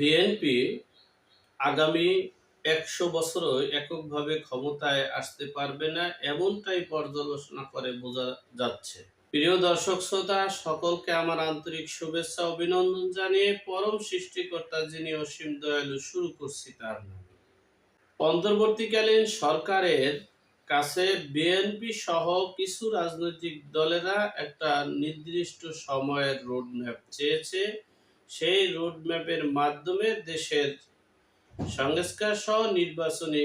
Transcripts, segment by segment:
BNP আগামী একশো বছরও এককভাবে ক্ষমতায় আসতে পারবে না, এমনটাই পর্যালোচনা করে বোঝা যাচ্ছে। প্রিয় দর্শক শ্রোতা, সকলকে আমার আন্তরিক শুভেচ্ছা, অভিনন্দন জানিয়ে পরম সৃষ্টিকর্তা যিনি অসীম দয়ালু, শুরু করছি তার নামে। অন্তর্বর্তীকালীন সরকারের কাছে বিএনপি সহ কিছু রাজনৈতিক দলেরা একটা নির্দিষ্ট সময়ের রোডম্যাপ চেয়েছে। সেই রোডম্যাপের মাধ্যমে দেশের সংস্কার সহ নির্বাচনী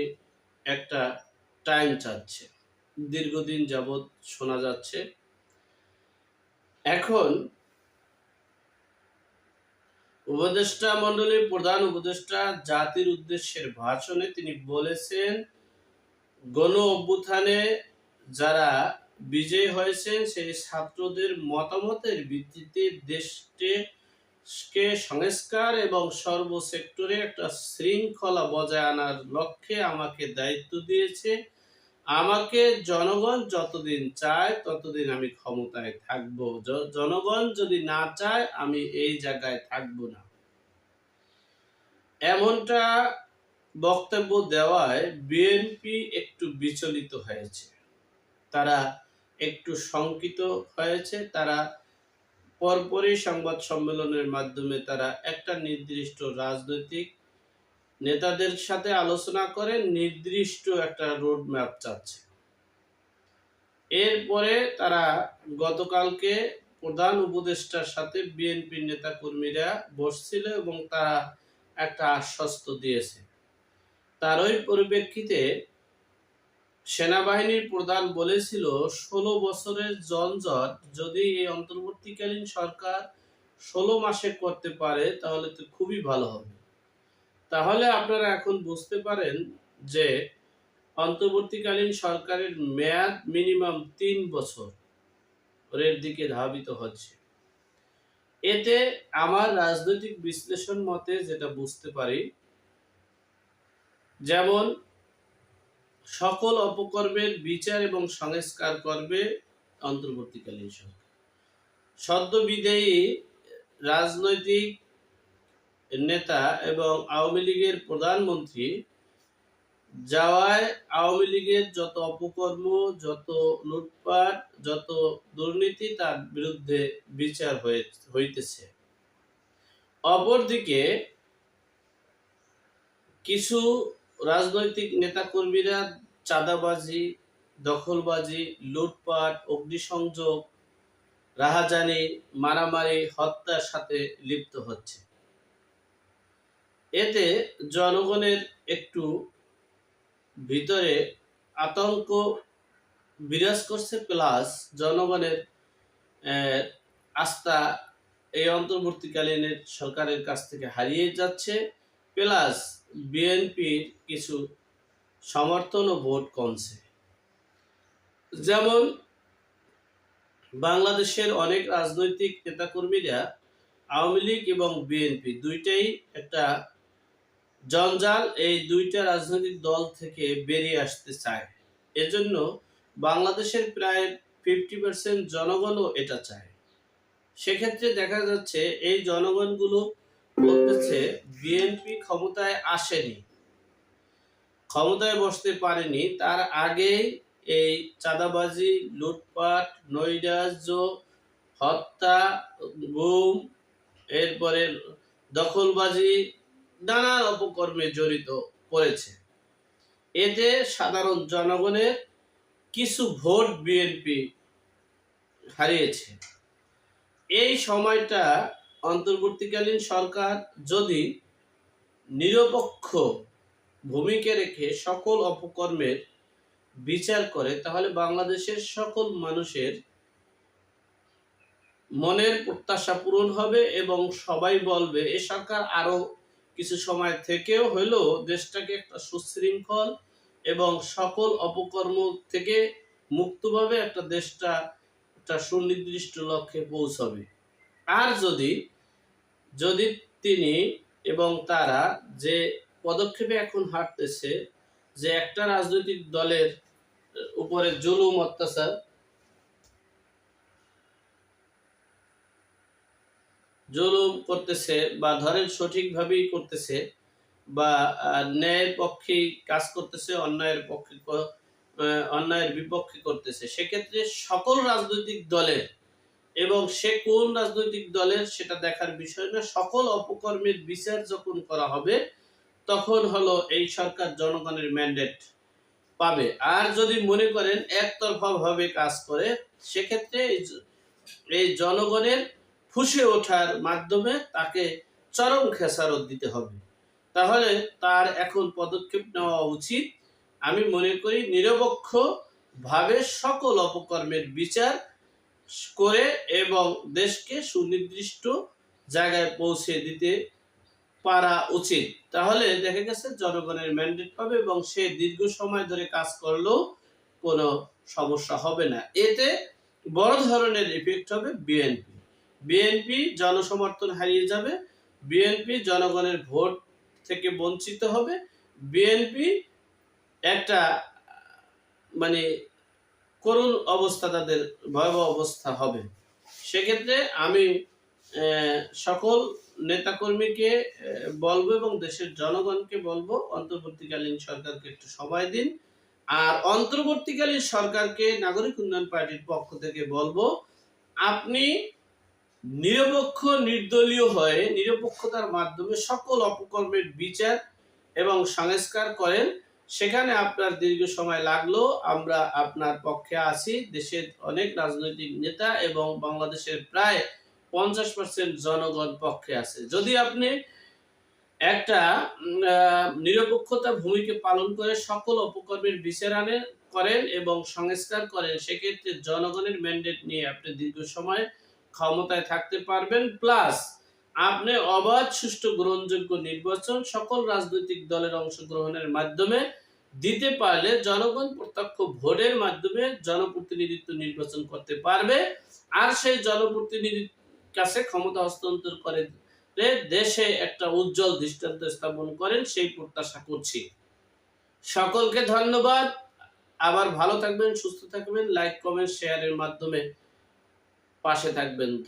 একটা টাইম চাচ্ছে। দীর্ঘদিন যাবৎ শোনা যাচ্ছে। এখন উপদেষ্টা মণ্ডলীর প্রধান উপদেষ্টা জাতির উদ্দেশ্যের ভাষণে তিনি বলেছেন, গণ অভ্যুত্থানে যারা বিজয়ী হয়েছেন, সেই ছাত্রদের মতামতের ভিত্তিতে দেশকে কে সংস্কার এবং সর্ব সেক্টরে একটা শৃঙ্খলা বজায় আনার লক্ষ্যে আমাকে দায়িত্ব দিয়েছে। আমাকে জনগণ যতদিন চায়, ততদিন আমি ক্ষমতায় থাকব। জনগণ যদি না চায়, আমি এই জায়গায় থাকব না। এমনটা বক্তব্য দেওয়ায় বিএনপি একটু বিচলিত হয়েছে। তারা একটু শঙ্কিত হয়েছে। তারা পরপরই সংবাদ সম্মেলনের মাধ্যমে তারা একটা নির্দিষ্ট রাজনৈতিক নেতাদের সাথে আলোচনা করে নির্দিষ্ট একটা রোড ম্যাপ চাচ্ছে। এরপরে তারা গতকালকে প্রধান উপদেষ্টার সাথে বিএনপির নেতাকর্মীরা বসছিল এবং তারা একটা আশ্বস্ত দিয়েছে। তার ওই পরিপ্রেক্ষিতে সেনাবাহিনীর প্রধান বলেছিল, ষোলো বছরের জঞ্জট যদি এই অন্তর্বর্তীকালীন সরকার ষোলো মাসে করতে পারে, তাহলে তো খুবই ভালো হবে। তাহলে আপনারা এখন বুঝতে পারেন যে অন্তর্বর্তীকালীন সরকারের মেয়াদ মিনিমাম তিন বছর এর দিকে ধাবিত হচ্ছে। এতে আমার রাজনৈতিক বিশ্লেষণ মতে যেটা বুঝতে পারি, যেমন সকল অপকর্মের বিচার এবং সংস্কার করবে অন্তর্বর্তীকালীন সরকার। সদ্য রাজনৈতিক নেতা এবং আওয়ামী লীগের প্রধানমন্ত্রী যাওয়ায় আওয়ামী লীগের যত অপকর্ম, যত লুটপাট, যত দুর্নীতি তার বিরুদ্ধে বিচার হয়ে, হইতেছে। অপরদিকে কিছু রাজনৈতিক নেতাকর্মীরা চাঁদাবাজি, দখলবাজি, লুটপাট, অগ্নিসংযোগ, রাহাজানি, মারামারি, হত্যার সাথে লিপ্ত হচ্ছে। এতে জনগণের একটু ভিতরে আতঙ্ক বিরাজ করছে, প্লাস জনগণের আস্থা এই অন্তর্বর্তীকালীন সরকারের কাছ থেকে হারিয়ে যাচ্ছে, প্লাস বিএনপির কিছু সমর্থন ও ভোট কমছে। যেমন, বাংলাদেশের অনেক রাজনৈতিক নেতাকর্মীরা আওয়ামী লীগ এবং বিএনপি দুইটাই একটা জঞ্জাল এই দুইটা রাজনৈতিক দল থেকে বেরিয়ে আসতে চায়। এজন্য বাংলাদেশের প্রায় ফিফটি পার্সেন্ট জনগণও এটা চায়। সেক্ষেত্রে দেখা যাচ্ছে এই জনগণগুলো বলতেছে, বিএনপি ক্ষমতায় আসেনি। ক্ষমতায় বসতে পারেনি। তার আগেই এই চাঁদাবাজি, লুটপাট, নৈরাজ্য, হত্যা, গুম, এরপরে দখলবাজি নানান অপকর্মে জড়িত পড়েছে। এতে সাধারণ জনগণের কিছু ভোট বিএনপি হারিয়েছে। এই সময়টা অন্তর্বর্তীকালীন সরকার যদি নিরপেক্ষ ভূমিকা রেখে সকল অপকর্মের বিচার করে, তাহলে বাংলাদেশের সকল মানুষের মনের প্রত্যাশা পূরণ হবে এবং সবাই বলবে, এ সরকার আরও কিছু সময় থেকেও হলেও দেশটাকে একটা সুশৃঙ্খল এবং সকল অপকর্ম থেকে মুক্তভাবে একটা দেশটা, একটা সুনির্দিষ্ট লক্ষ্যে পৌঁছবে। আর যদি যদি তিনি এবং তারা যে পদক্ষেপে এখন হাঁটতেছে, যে একটা রাজনৈতিক দলের উপরে জুলুম, অত্যাচার, জুলুম করতেছে বা ধরেন সঠিকভাবেই করতেছে বা ন্যায়ের পক্ষে কাজ করতেছে, অন্যায়ের পক্ষে অন্যায়ের বিপক্ষে করতেছে, সেক্ষেত্রে সকল রাজনৈতিক দলের এবং সে কোন রাজনৈতিক দলের সেটা দেখার বিষয় না সকল অপকর্মের বিচার যখন করা হবে, তখন হলো এই সরকার জনগণের ম্যান্ডেট পাবে। আর যদি মনে করেন একতরফা ভাবে কাজ করে, সেক্ষেত্রে এই জনগণের ফুসে ওঠার মাধ্যমে তাকে চরম খেসারত দিতে হবে। তাহলে তার এখন পদক্ষেপ নেওয়া উচিত। আমি মনে করি নিরপেক্ষ ভাবে সকল অপকর্মের বিচার করে এবং দেশকে সুনির্দিষ্ট জায়গায় পৌঁছে দিতে পারা উচিত। তাহলে দেখা গেছে জনগণের ম্যান্ডেট পাবে এবং সে দীর্ঘ সময় ধরে কাজ করলেও কোনো সমস্যা হবে না। এতে বড় ধরনের ইফেক্ট হবে বিএনপি বিএনপি জনসমর্থন হারিয়ে যাবে বিএনপি জনগণের ভোট থেকে বঞ্চিত হবে বিএনপি একটা মানে করুণ অবস্থা তাদের, ভয়াবহ অবস্থা হবে। সেক্ষেত্রে আমি সকল নেতাকর্মীকে বলব এবং দেশের জনগণকে বলব, অন্তর্বর্তীকালীন সরকারকে একটু সময় দিন। আর অন্তর্বর্তীকালীন সরকারকে, নাগরিক উন্নয়ন পার্টির পক্ষ থেকে বলব, আপনি নিরপেক্ষ, নির্দলীয় হয়ে, নিরপেক্ষতার মাধ্যমে সকল অপকর্মের বিচার এবং সংস্কার করেন। সেখানে আপনার দীর্ঘ সময় লাগল। আমরা আপনার পক্ষে আছি। দেশের অনেক রাজনৈতিক নেতা এবং বাংলাদেশের প্রায় পঞ্চাশ পার্সেন্ট জনগণ পক্ষে আছে। যদি আপনি একটা নিরপেক্ষতা ভূমিকা পালন করে সকল অপকর্মের বিচার আনে, করেন এবং সংস্কার করেন, সেক্ষেত্রে জনগণের ম্যান্ডেট নিয়ে আপনি দীর্ঘ সময় ক্ষমতায় থাকতে পারবেন। প্লাস আপনি অবাধ, সুষ্ঠু, গ্রহণযোগ্য নির্বাচন সকল রাজনৈতিক দলের অংশগ্রহণের মাধ্যমে দিতে পারলে জনগণ প্রত্যক্ষ ভোটের মাধ্যমে জনপ্রতিনিধিত্ব নির্বাচন করতে পারবে। আর সেই জনপ্রতিনিধির কাছে ক্ষমতা হস্তান্তর করে দেশে একটা উজ্জ্বল দৃষ্টান্ত স্থাপন করেন, সেই প্রত্যাশা করছি। সকলকে ধন্যবাদ। আবার ভালো থাকবেন, সুস্থ থাকবেন। লাইক কমেন্ট শেয়ারের মাধ্যমে পাশে থাকবেন।